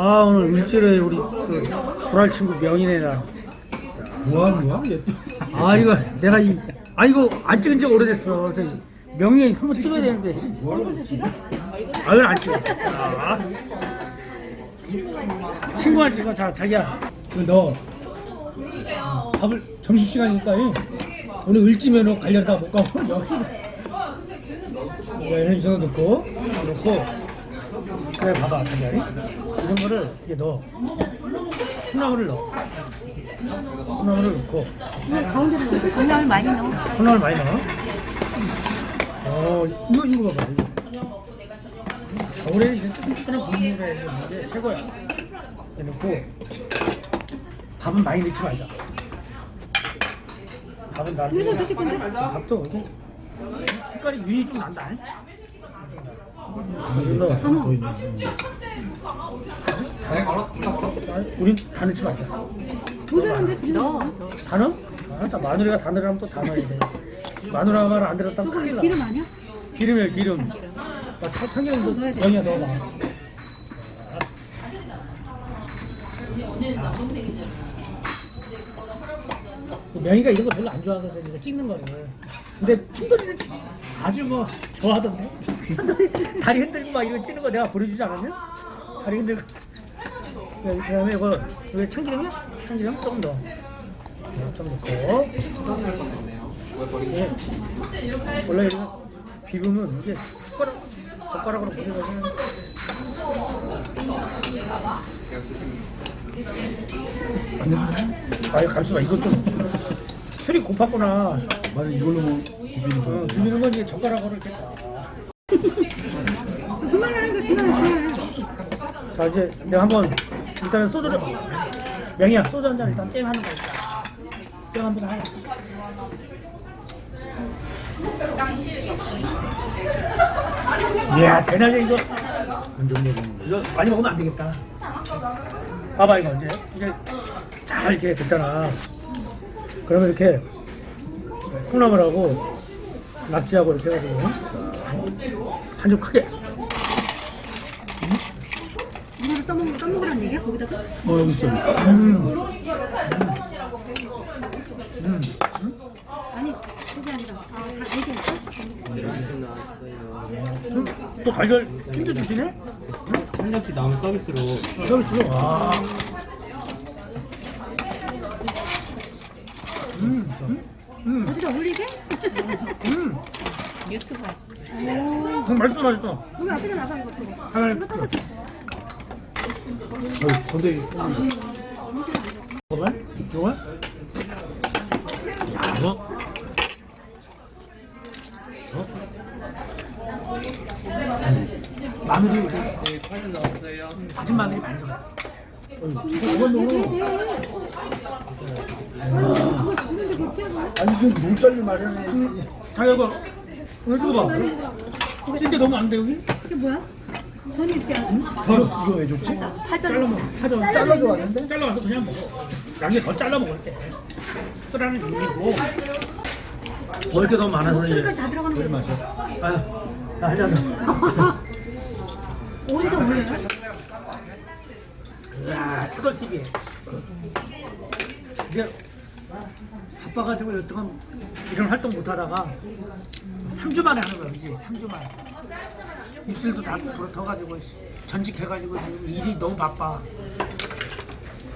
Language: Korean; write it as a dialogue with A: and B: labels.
A: 아 오늘 일주일에 우리 그 불알 친구 명인애랑
B: 뭐하는 거야? 얘 또.
A: 아 이거 내가 이 아 이거 안 찍은 지 오래됐어. 그래서 이 명인이 한번 찍어야 되는데. 아 이건 안 찍어. 아. 친구가 찍어. 자 자기야. 이거 너 밥을 점심시간이니까 이. 오늘 을지면허 가려다가 못 가고 여기 이런 식으로 넣고. 넣고. 그래 봐봐 자기야 이런 거를 이게 넣어. 콩나물을 넣어. 콩나물을 넣고.
C: 가운데로 넣고 건강을 많이 넣어.
A: 콩나물 많이 넣어. 어 이거 이거 봐봐. 이거. 겨울에 이제 뜨끈뜨끈한 국물에 이게 최고야. 이렇게 넣고 밥은 많이 넣지 말자. 밥은 나중에
C: 드셔 드실 건데?
A: 밥도 이렇게 색깔이 윤이 좀 난다 이거
C: 다 넣어.
A: 우린 다 넣지 말자
C: 모자란데 둘 넣어.
A: 다 넣어? 아, 자, 마누라가 다 넣으면 또다 넣어야 돼 마누라가 말안 들었다면
C: 저거
A: 큰일 나
C: 기름 아니야?
A: 기름이야 기름. 아, 차- 참기름도 여기에 넣어봐 명이가 이런 거 별로 안 좋아하거든 이거 찍는 거를. 근데 핀돌이는 치- 아주 뭐 좋아하던데 다리 흔들고 막 이거 찍는 거 내가 보여주지 않았냐? 다리 흔들고 그 다음에 이거 이거 참기름이야? 참기름 조금 더 네, 좀 넣고 예. 원래 이거 비빔은 이게 숟가락, 젓가락으로 보내가지고 아 이거 감수봐 이거 좀 술이 고팠구나
B: 만약 이걸로 뭐 비비는
A: 어,
B: 거야?
A: 비비는 건 이제 젓가락으로 이렇게 다.
C: 그만하는 거 그만해.
A: 자 이제 내가 한번 일단은 소주를 명이야 소주 한 잔 일단 쨍 하는 거 있다 쨍 한번 하자 이야 대날래 이거
B: 완전 먹는 거.
A: 이거 많이 먹으면 안 되겠다. 봐봐 이거 이제 이게 잘 이렇게 됐잖아. 그러면 이렇게 콩나물하고 낙지하고 이렇게 해가지고 한 점 크게.
C: 이거를 떠먹 떠먹으란 얘기야 거기다가?
B: 어 여기 있어.
A: 음. 음.
C: 아니 그게 아니라 아 이게
A: 음. 또 달걀 힘도 주시네?
D: 한 장씩 나오면 서비스로
A: 서비스로. 와. 음. 음. 음. 맛있어 맛있어.
C: 여기 앞에다 나가 이거.
A: 하나
C: 이거.
B: 어, 건더기.
A: 이거만? 이거만? 야, 이거. 어? 마늘이 이렇게. 다진 마늘이 많이 들어가.
B: 이건 너무.
C: 이거 주는데.
B: 아니 이게 몸살을 마련해.
A: 자, 이거 이거 찍어봐. 찐게 너무 안 돼, 여기?
C: 이게 뭐야? 전이 이렇게.
B: 더 이거 왜 좋지?
C: 파전.
A: 하죠.
B: 잘라줘 왔는데?
A: 잘라서 그냥 먹어. 양이 더 잘라 먹을게. 쓰라는 의미고. 먹을 게 너무 많아서 이제.
C: 다 들어가는 거.
B: 맞아.
A: 아유, 나 하자.
C: 어디다 올려요?
A: 이야, 터덜 TV. 이게 바빠가지고 여태간 이런 활동 못 하다가 3주 만에 하는 거야, 그지? 3주 만에. 입술도 다 돌아가지고 전직해가지고 지금 일이 너무 바빠.